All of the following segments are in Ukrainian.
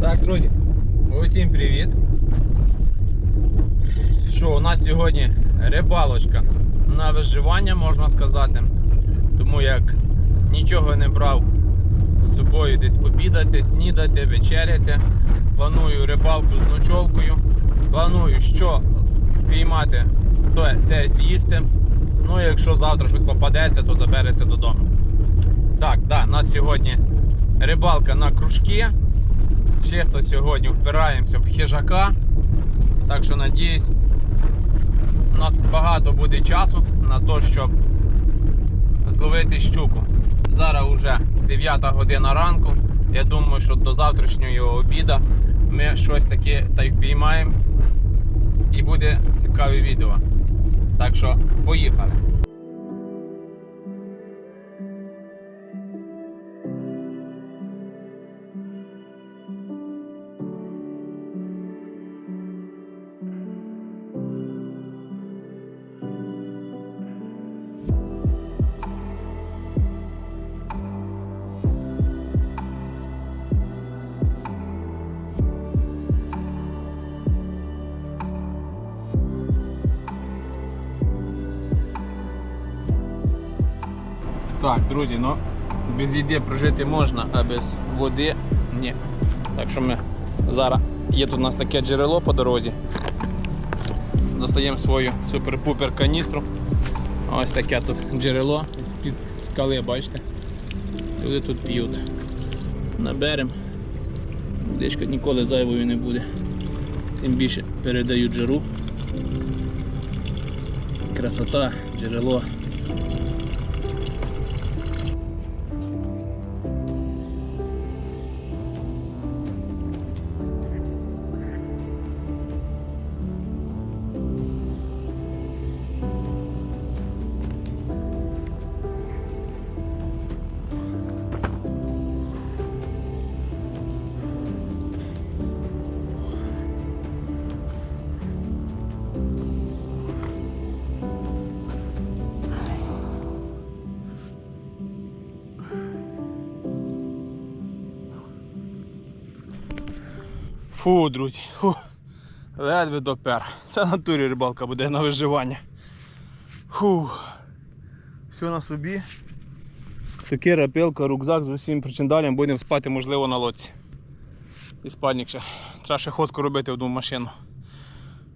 Так, друзі, усім привіт. Що, у нас сьогодні рибалочка на виживання, можна сказати. Тому як нічого не брав з собою десь обідати, снідати, вечеряти. Планую рибалку з ночовкою. Планую, що піймати, то те з'їсти. Ну, якщо завтра щось попадеться, то забереться додому. Так, да, у нас сьогодні рибалка на кружки. Чисто сьогодні впираємося в хижака. Так що надіюсь, у нас багато буде часу на те, щоб зловити щуку. Зараз вже 9 година ранку. Я думаю, що до завтрашнього обіду ми щось таке та й впіймаємо. І буде цікаве відео. Так що поїхали. Друзі, ну без їди прожити можна, а без води ні. Так що ми зараз є тут у нас таке джерело по дорозі. Достаємо свою супер-пупер каністру. Ось таке тут джерело з-під скали, бачите? Люди тут п'ють. Наберемо. Водичка ніколи зайвою не буде. Тим більше передають жару. Красота, джерело. Фу, друзі, фу. ледве допер. Це на турі рибалка буде на виживання. Фу. Все на собі. Сокира, пилка, рюкзак з усім причиндалем, будемо спати, можливо, на лодці. І спальник ще. Треба ще ходку робити в одну машину.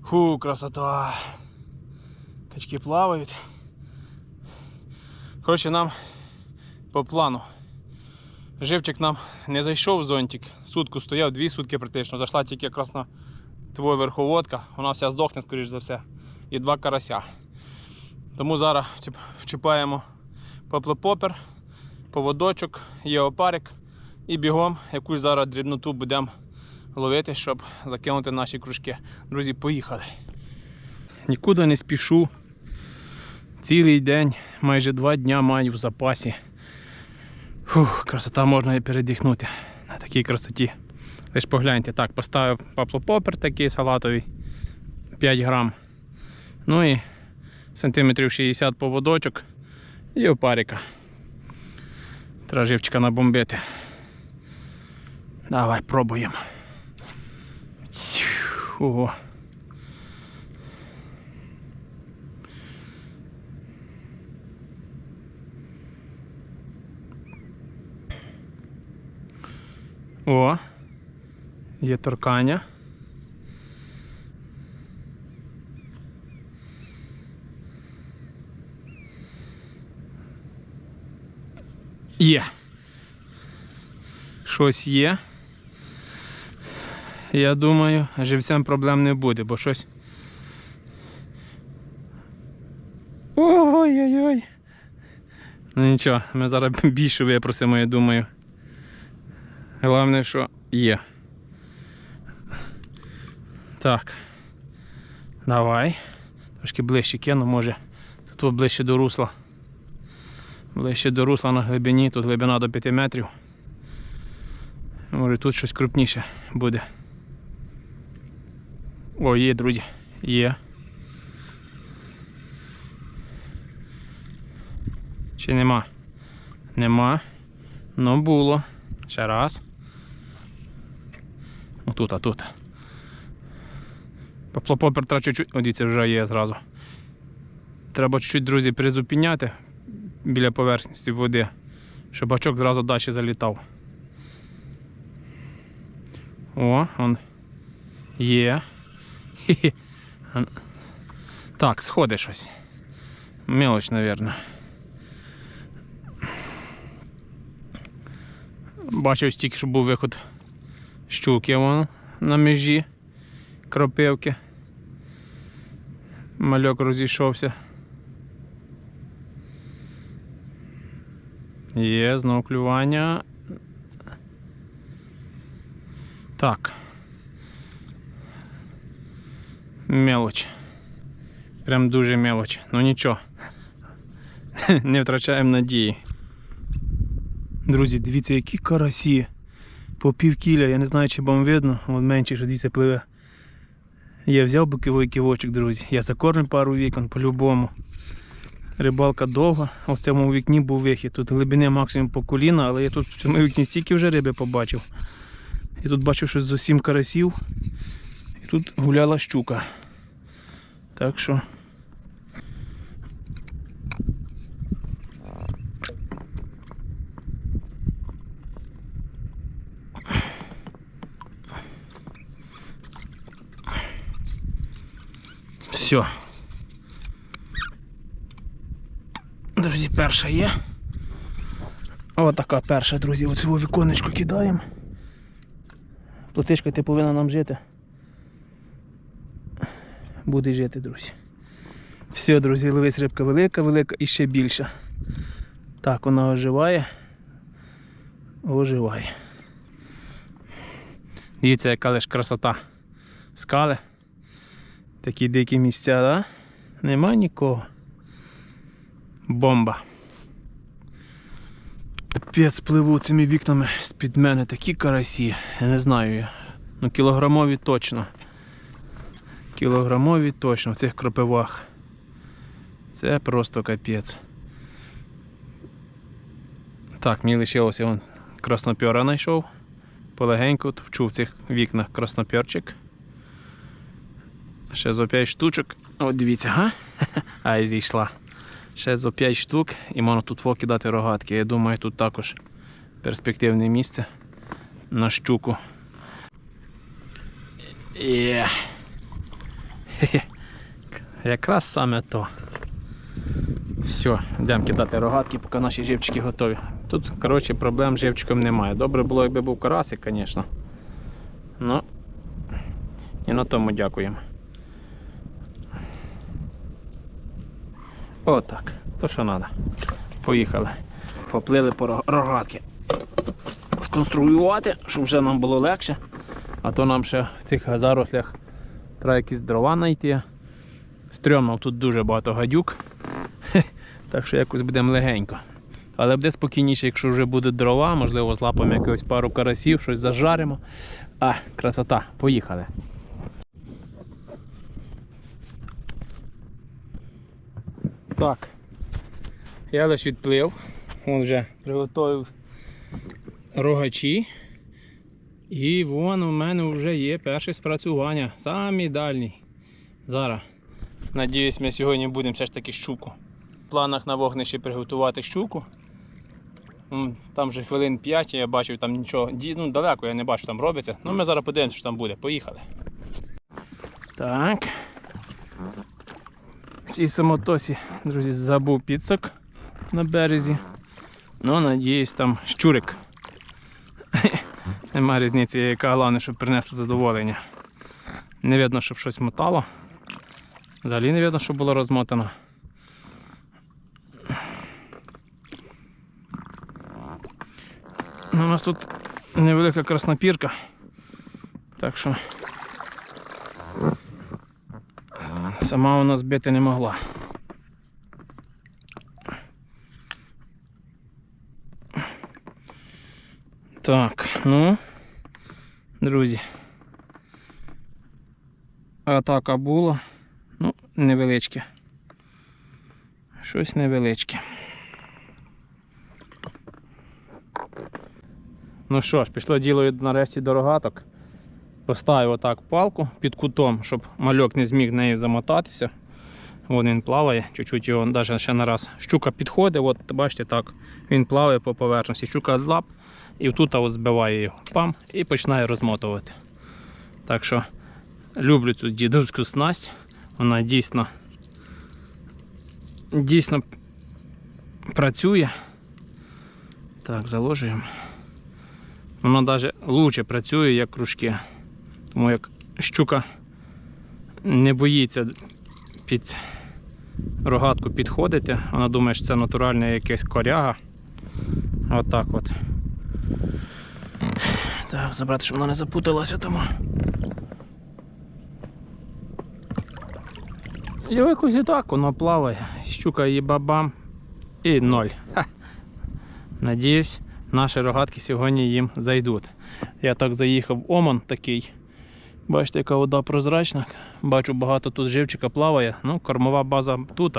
Фу, красота. Качки плавають. Коротше, нам по плану. Живчик нам не зайшов зонтик, сутку стояв, дві сутки практично. Зайшла тільки якраз на твоя верховодка, вона вся здохне, скоріш за все. І два карася. Тому зараз вчіпаємо поплопопер, поводочок, є опарик і бігом якусь зараз дрібноту будемо ловити, щоб закинути наші кружки. Друзі, поїхали. Нікуди не спішу. Цілий день, майже два дня маю в запасі. Фух, красота можна і передихнути на такій красоті. Ви ж погляньте, так, поставив паплопопер такий салатовий 5 грам. Ну і сантиметрів 60 поводочок і опарика. Треба живчика набомбити. Давай пробуємо. Ого. О, є торкання. Є. Щось є. Я думаю, живцям проблем не буде, бо щось. Ой-ой-ой. Ну нічого, ми зараз більше випросимо, я думаю. Головне, що є. Так. Давай. Трошки ближче кину, може. Тут ближче до русла. Ближче до русла на глибині, тут глибина до 5 метрів. Може тут щось крупніше буде. О, є, друзі. Є. Чи нема? Нема. Ну було. Ще раз. Отут, а тут. Поплопопер треба чуть-чуть. О, дивіться, вже є зразу. Треба чуть-чуть, друзі, призупиняти біля поверхності води, щоб бачок зразу далі залітав. О, он є. Так, сходи щось. Мелоч, мабуть. Бачив тільки, що був виход щуки вон на межі кропивки. Мальок розійшовся. Є, знову клювання. Так. Мелоч. Прям дуже мелоч. Ну нічого. Не втрачаємо надії. Друзі, дивіться, які карасі. По пів кіля, я не знаю, чи вам видно, от менше, що дивіться пливе. Я взяв боковий ківочок, друзі. Я закормлю пару вікон по-любому. Рибалка довга, в цьому вікні був вихід. Тут глибини максимум по коліна, але я тут в цьому вікні стільки вже риби побачив. І тут бачив щось з сім карасів. І тут гуляла щука. Так що. Все. Друзі, перша є. Ось така перша, друзі. Оцю віконечко кидаємо. Плотишка ти повинна нам жити. Буде жити, друзі. Все, друзі, ловись рибка велика, велика і ще більша. Так, вона оживає. Оживає. Дивіться, яка лиш красота. Скали. Такі дикі місця, да? Нема нікого. Бомба. Капець пливу цими вікнами з-під мене такі карасі. Я не знаю. я. Ну кілограмові точно. Кілограмові точно в цих кропивах. Це просто капець. Так, мені лишилося вон краснопьора знайшов. Полегенько вчу в цих вікнах краснопьорчик. Ще зо 5 штучок. От дивіться, га? Ай, зійшла. Ще зо 5 штук і можна тут во кидати рогатки. Я думаю, тут також перспективне місце на щуку. Є. Якраз саме то. Все, йдемо кидати рогатки, поки наші живчики готові. Тут, коротше, проблем з живчиком немає. Добре було, якби був карасик, звісно. Ну, і на тому дякуємо. Отак. То що треба. Поїхали. Поплили по рогатки. Сконструювати, щоб вже нам було легше. А то нам ще в цих зарослях треба якісь дрова знайти. Стрьомно, тут дуже багато гадюк. Так що якось будемо легенько. Але буде спокійніше, якщо вже будуть дрова, можливо, злапаємо якогось пару карасів, щось зажаримо. А, красота, поїхали. Так. Я лише відплив. Вон вже приготував рогачі. І вон у мене вже є перше спрацювання. Самі дальній. Зараз. Надіюсь, ми сьогодні будемо все ж таки щуку. В планах на вогнищі приготувати щуку. Там вже хвилин 5, я бачив там нічого. Ну, далеко я не бачу, там робиться. Ну ми зараз подивимося, що там буде. Поїхали. Так. Цій самотосі, друзі, забув підсак на березі. Ну, надіюсь, там щурик. Нема різниці, яка головне, щоб принесли задоволення. Не видно, щоб щось мотало. Взагалі не видно, щоб було розмотано. Ну, у нас тут невелика краснопірка. Так що сама вона збити не могла. Так, ну, друзі. Атака була. Ну, невеличке. Щось невеличке. Ну що ж, пішло діло нарешті до рогаток. Поставив отак палку під кутом, щоб мальок не зміг нею замотатися. Вон він плаває, чуть-чуть його навіть ще на раз. Щука підходить, от бачите так, він плаває по поверхності. Щука лап і тут збиває його. Пам, і починає розмотувати. Так що люблю цю дідовську снасть. Вона дійсно, дійсно працює. Так, заложуємо. Вона навіть краще працює, як кружки. Тому як щука не боїться під рогатку підходити. Вона думає, що це натуральна якась коряга. Отак от. Так, забрати, щоб вона не запуталася тому. І якось і так воно плаває. Щука її бабам і ноль. Ха. Надіюсь, наші рогатки сьогодні їм зайдуть. Я так заїхав в Оман такий. Бачите, яка вода прозрачна. Бачу, багато тут живчика плаває. Ну, кормова база тут.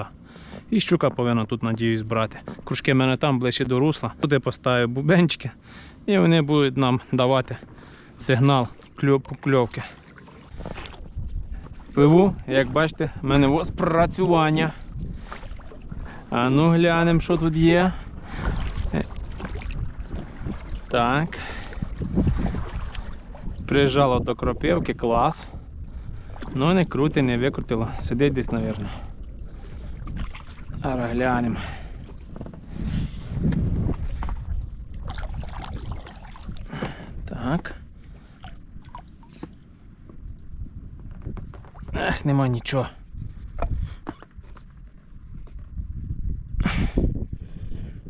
І щука повинна тут, надіюсь, брати. Кружки в мене там ближче до русла. Туди поставив бубенчики, і вони будуть нам давати сигнал кльов- покльовки. Пливу, як бачите, в мене ось. А ну глянемо, що тут є. Е. Так. Прижало до кропивки, клас. Ну не крути, не викрутило. Сидить десь, мабуть. Зараз глянемо. Так. Ех, нема нічого.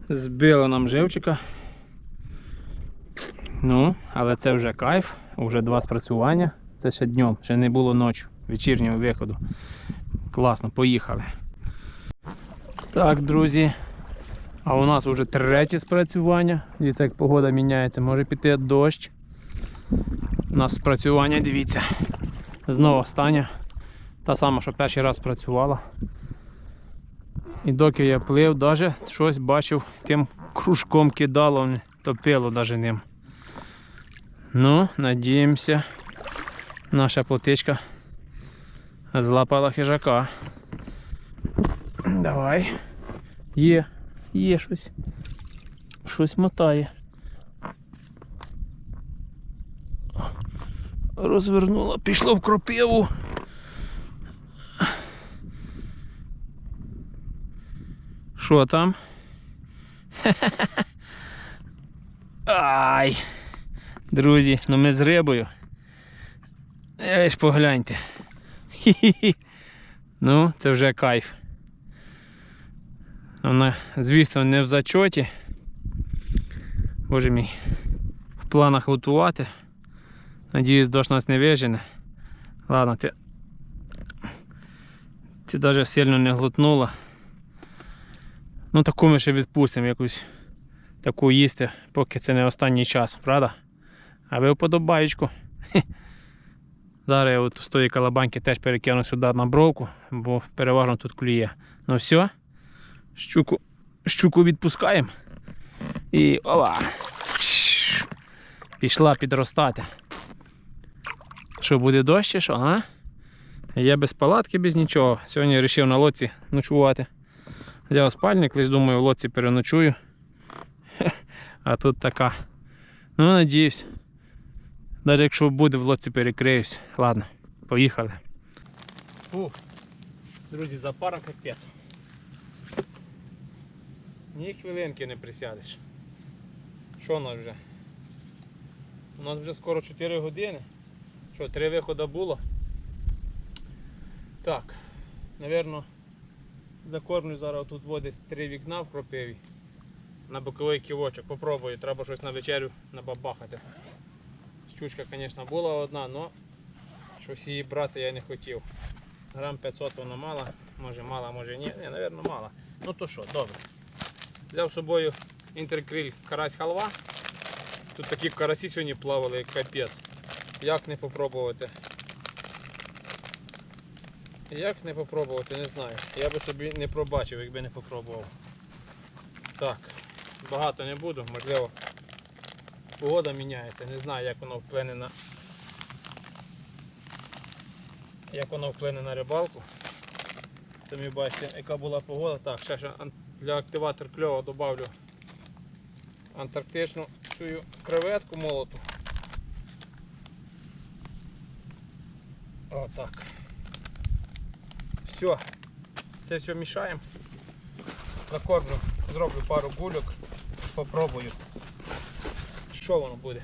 Збило нам живчика. Ну, але це вже кайф, вже два спрацювання. Це ще днем, ще не було ночі, вечірнього виходу. Класно, поїхали. Так, друзі. А у нас вже третє спрацювання. Дивіться, як погода міняється, може піти дощ. У нас спрацювання, дивіться. Знову остання. Та сама, що перший раз працювала. І доки я плив, навіть щось бачив, тим кружком кидало, топило навіть ним. Ну, надіємося, наша плотичка злапала хижака. Давай. Є, є щось. Щось мотає. Розвернула, пішло в кропиву. Що там? Ай! Друзі, ну ми з рибою. Ви ж погляньте. Ну, це вже кайф. Вона, звісно, не в зачоті. Боже мій. В планах готувати. Надіюсь, дощ нас не вижене. Ладно, ти. Ти навіть сильно не глотнула. Ну таку ми ще відпустимо якусь таку їсти, поки це не останній час, правда? А ви вподобаєчку. Зараз я от з тої калабанки теж перекину сюди на бровку, бо переважно тут клює. Ну все, щуку, щуку відпускаємо. І ова! Пішла підростати. Що буде дощ чи що, а? Я без палатки, без нічого. Сьогодні вирішив на лодці ночувати. Взяв спальник, десь думаю, в лодці переночую. А тут така. Ну, надіюсь. Навіть якщо буде в лодці перекриюсь. Ладно, поїхали. Фух. Друзі, запара капець. Ні хвилинки не присядеш. Що у нас вже? У нас вже скоро 4 години. Що, три виходи було? Так, напевно, закормлю зараз тут водить три вікна в кропиві. На боковий ківочок. Попробую, треба щось на вечерю набабахати. Щучка, звісно, була одна, але щось її брати я не хотів. Грам 500 вона мала, може мала, може ні. Ні, напевно, мала. Ну то що, добре. Взяв з собою інтеркриль карась халва. Тут такі карасі сьогодні плавали, як капець. Як не попробувати? Як не попробувати, не знаю. Я би собі не пробачив, якби не попробував. Так, багато не буду, можливо. Погода міняється, не знаю, як воно вплине на як воно вплине на рибалку. Самі бачите, яка була погода. Так, ще ан- для активатор кльова додавлю антарктичну цю креветку молоту. Отак. Все. Це все мішаємо. Закормлю, зроблю пару гульок, попробую. Що воно буде?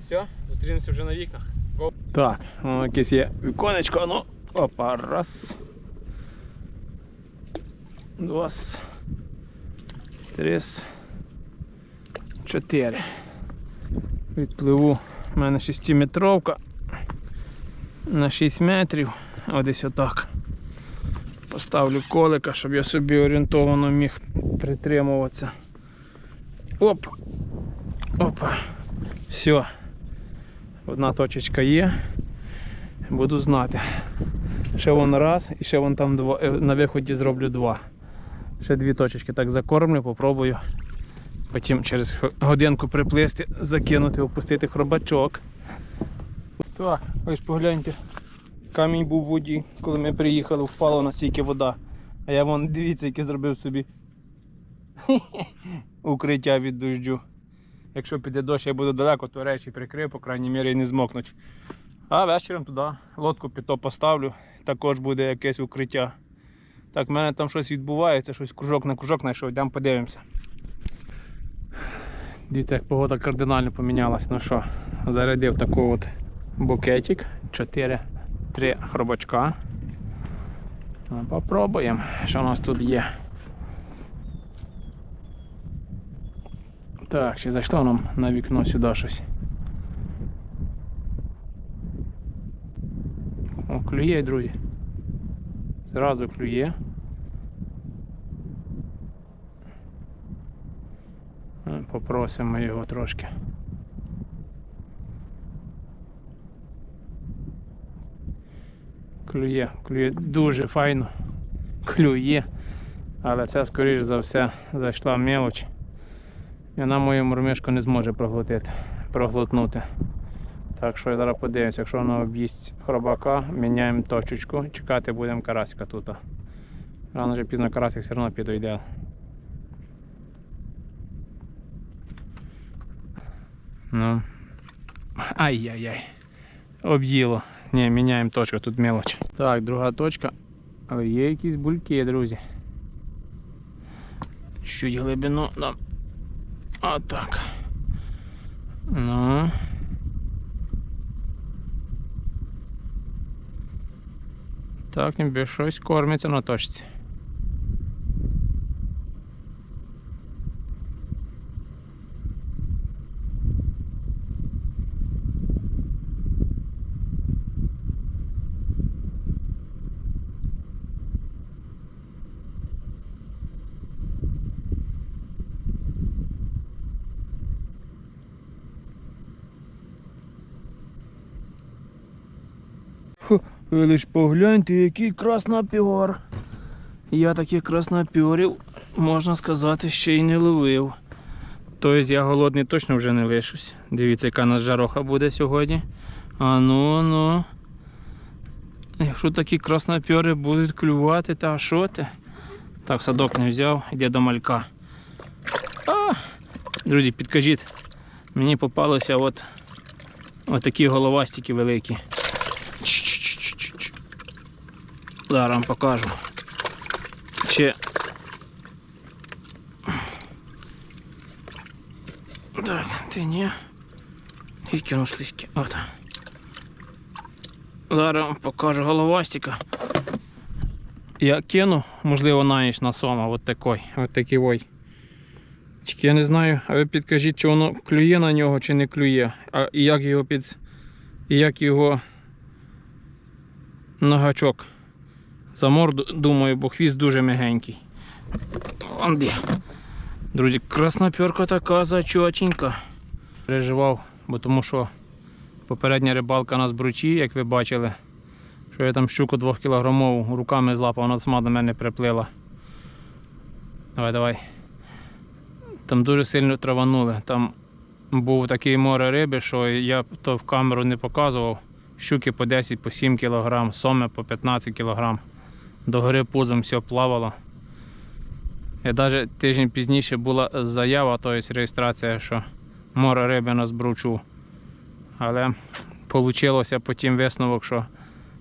Все, зустрінемося вже на вікнах. Go. Так, воно якесь є віконечко, ну, опа, раз. Два. Три. Чотири. Відпливу. У мене 6-метровка на 6 метрів. О, десь отак. Поставлю колика, щоб я собі орієнтовано міг притримуватися. Оп! Опа. Все. Одна точечка є. Буду знати. Ще вон раз і ще вон там два. е, На виході зроблю два. Ще дві точечки так закормлю, попробую. Потім через годинку приплисти, закинути, опустити хробачок. Так, ж погляньте. Камінь був в воді, коли ми приїхали, впала настільки вода. А я вон дивіться, яке зробив собі укриття від дощу. Якщо піде дощ, я буду далеко, то речі прикрив, по крайній мірі не змокнуть. А вечором туди лодку під то поставлю, також буде якесь укриття. Так, в мене там щось відбувається, щось кружок на кружок знайшов, йдемо подивимося. Дивіться, як погода кардинально помінялась. Ну що, зарядив такий от букетик, 4 3 хробачка. Ну, Попробуємо, що у нас тут є. Так, чи зайшло нам на вікно сюди щось? О, клює, друзі. Зразу клює. Е, Попросимо його трошки. Клює, клює дуже файно. Клює. Але це, скоріш за все, зайшла мелоч. І вона мою мурмишку не зможе проглотити, проглотнути. Так що я зараз подивимося, якщо вона об'їсть хробака, міняємо точечку, чекати будемо карасика тут. Рано чи пізно карасик все одно підійде. Ну. Ай-яй-яй. Об'їло. Ні, міняємо точку, тут мелоч. Так, друга точка. Але є якісь бульки, друзі. Чуть глибину дам. Отак. Ну. Так, ніби щось кормиться на точці. Ви лиш погляньте, який краснопьор. Я таких краснопьорів, можна сказати, ще й не ловив. Тобто я голодний точно вже не лишусь. Дивіться, яка нас жароха буде сьогодні. А ну ну. Якщо такі краснопьори будуть клювати, та що ти? Так, садок не взяв, йде до малька. А! Друзі, підкажіть, мені попалося от, от такі головастики великі. Зараз вам покажу. Ще. Так, ти ні. І кину слизьки. От. Зараз покажу головастика. Я кину, можливо, на ніч на сома, от такий, от такий ой. Тільки я не знаю, а ви підкажіть, чи воно клює на нього, чи не клює. А як його під. І як його на гачок. За морду, думаю, бо хвіст дуже мягенький. Де. Друзі, краснопьорка така зачотенька. Переживав, бо тому що попередня рибалка на збручі, як ви бачили, що я там щуку 2 кілограмову руками злапав, вона сама до мене приплила. Давай, давай. Там дуже сильно траванули. Там був такий море риби, що я то в камеру не показував щуки по 10, по 7 кг, соми по 15 кг. До гори пузом все плавало. І навіть тиждень пізніше була заява, тобто реєстрація, що море риби на збручу. Але вийшло потім висновок, що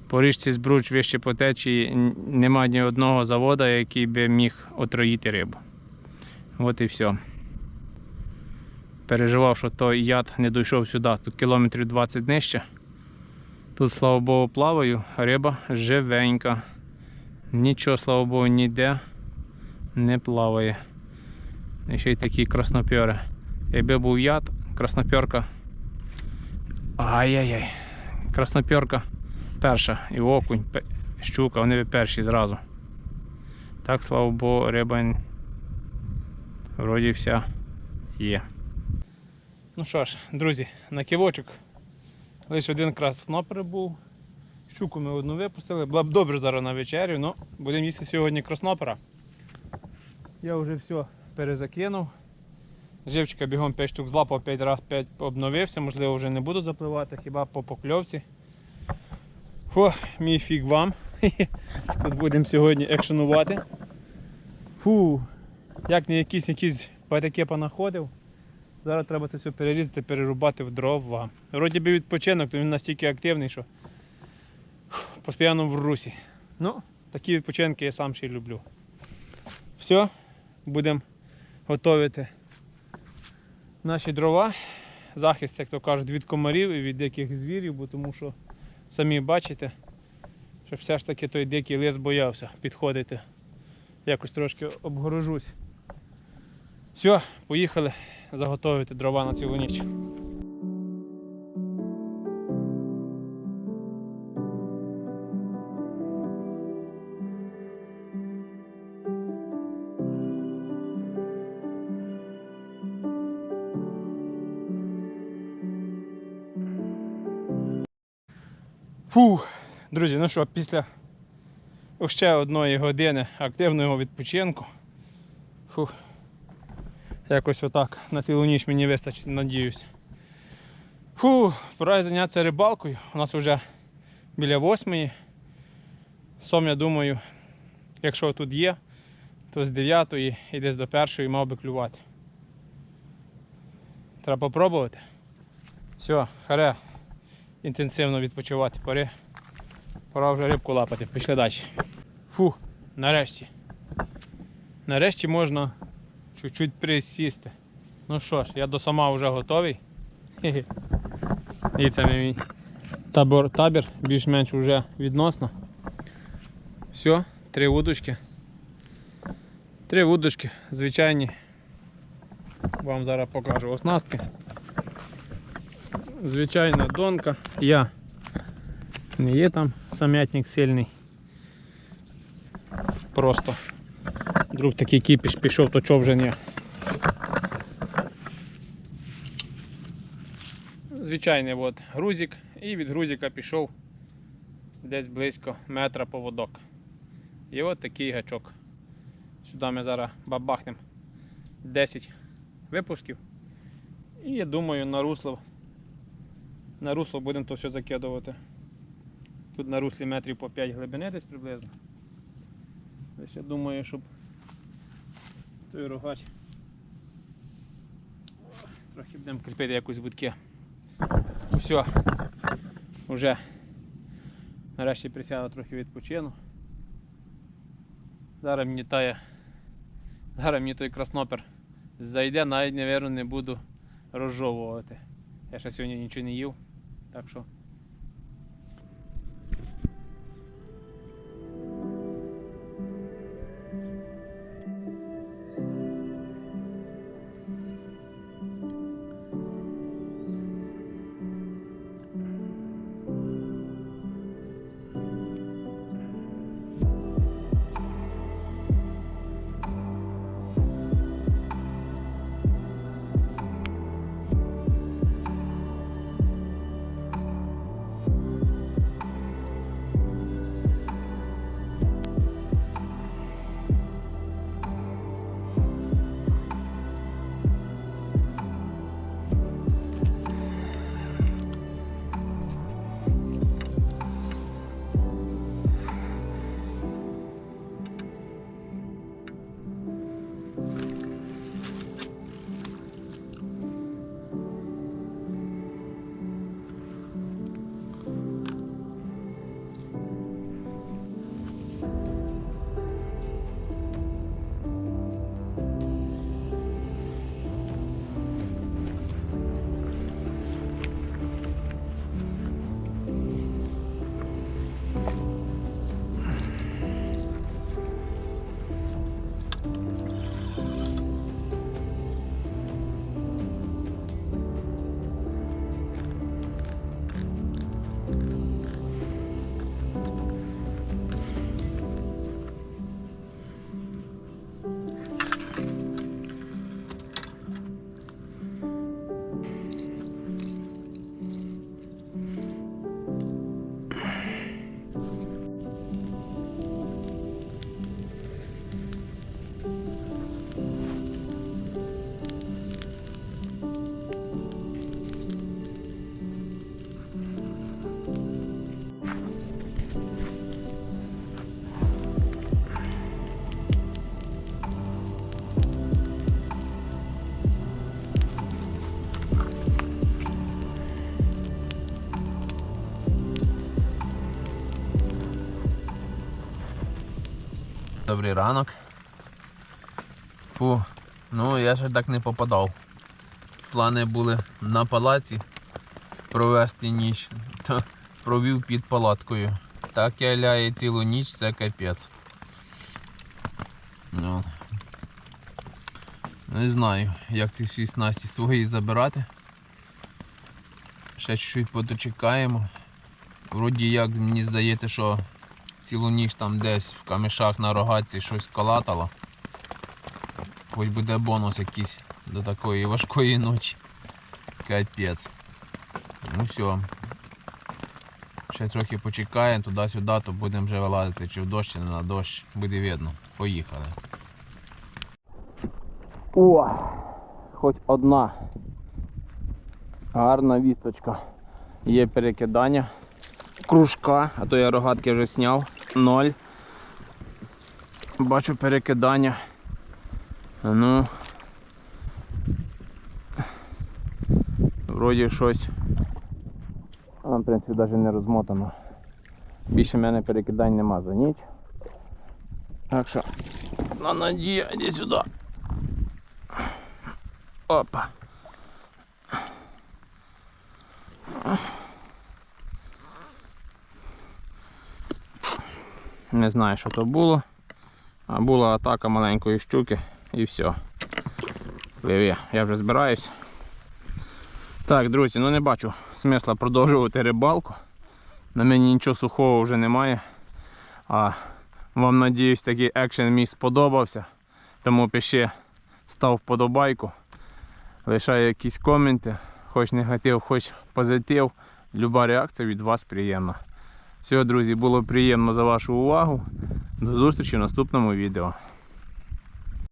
по річці збруч вище по течії н- нема ні одного заводу, який би міг отруїти рибу. От і все. Переживав, що той яд не дійшов сюди. Тут кілометрів 20 нижче. Тут, слава Богу, плаваю, риба живенька. Нічого, слава Богу, ніде не плаває. І ще й такі краснопьори. Якби був яд, краснопьорка. Ай-яй-яй. Краснопьорка перша. І окунь, щука, вони перші зразу. Так, слава Богу, риба вроді вся є. Ну що ж, друзі, на кивочок лише один краснопер був. Щуку ми одну випустили. Була б добре зараз на вечерю, але будемо їсти сьогодні краснопера. Я вже все перезакинув. Живчика бігом 5 штук злапав 5 разів 5 обновився, можливо вже не буду запливати, хіба по покльовці. Фу, мій фіг вам. Тут будемо сьогодні екшенувати. Фу, як не якісь якісь патяки понаходив. Зараз треба це все перерізати, перерубати в дрова. Вроді би відпочинок, то він настільки активний, що постійно в русі. Ну, такі відпочинки я сам ще й люблю. Все, будемо готувати наші дрова. Захист, як то кажуть, від комарів і від диких звірів, бо тому що самі бачите, що все ж таки той дикий лис боявся підходити. Якось трошки обгорожусь. Все, поїхали заготовити дрова на цілу ніч. Фу, друзі, ну що, після ще одної години активного відпочинку. Фу, якось отак на цілу ніч мені вистачить, надіюсь. Фу, пора зайнятися рибалкою. У нас вже біля восьмої. Сом, я думаю, якщо тут є, то з 9 і десь до першої мав би клювати. Треба попробувати. Все, харе інтенсивно відпочивати. Пора, пора вже рибку лапати. Пішли далі. Фу, нарешті. Нарешті можна чуть-чуть присісти. Ну що ж, я до сама вже готовий. І це мій табор, табір більш-менш вже відносно. Все, три вудочки. Три вудочки, звичайні. Вам зараз покажу оснастки. Звичайна донка. Я не є там самятник сильний. Просто Друг такий кіпіш пішов, то човжен я. Звичайний от грузик і від грузика пішов десь близько метра поводок. І от такий гачок. Сюди ми зараз бабахнемо 10 випусків. І я думаю на русло на русло будемо то все закидувати. Тут на руслі метрів по 5 глибини десь приблизно. Десь я думаю, щоб той рогач. Трохи будемо кріпити якось будки. Все. Уже нарешті присяду трохи відпочину. Зараз мені тає. Зараз мені той краснопер зайде, навіть, мабуть, не буду розжовувати. Я ще сьогодні нічого не їв, так що. Добрий ранок. Фу, ну я ще так не попадав. Плани були на палаці провести ніч, то провів під палаткою. Так я ляє цілу ніч, це капець. Ну. Не знаю, як ці всі снасті свої забирати. Ще чуть подочекаємо. Вроді як мені здається, що цілу ніч там десь в камішах на рогатці щось калатало. Хоч буде бонус якийсь до такої важкої ночі. Капець. Ну все. Ще трохи почекаємо туди-сюди, то будемо вже вилазити, чи в дощ, чи не на дощ. Буде видно. Поїхали. О! Хоч одна гарна вісточка. Є перекидання кружка, а то я рогатки вже зняв. Ноль. Бачу перекидання. Ну. Вроді щось. А, в принципі, навіть не розмотано. Більше в мене перекидань нема за ніч. Так що, на надія, іди сюди. Опа. Не знаю, що то було. А була атака маленької щуки і все. Я вже збираюсь. Так, друзі, ну не бачу смисла продовжувати рибалку. На мені нічого сухого вже немає. А вам надіюсь такий екшен мій сподобався. Тому пиши, став вподобайку. Лишай якісь коменти, хоч негатив, хоч позитив. Люба реакція від вас приємна. Все, друзі, було приємно за вашу увагу. До зустрічі в наступному відео.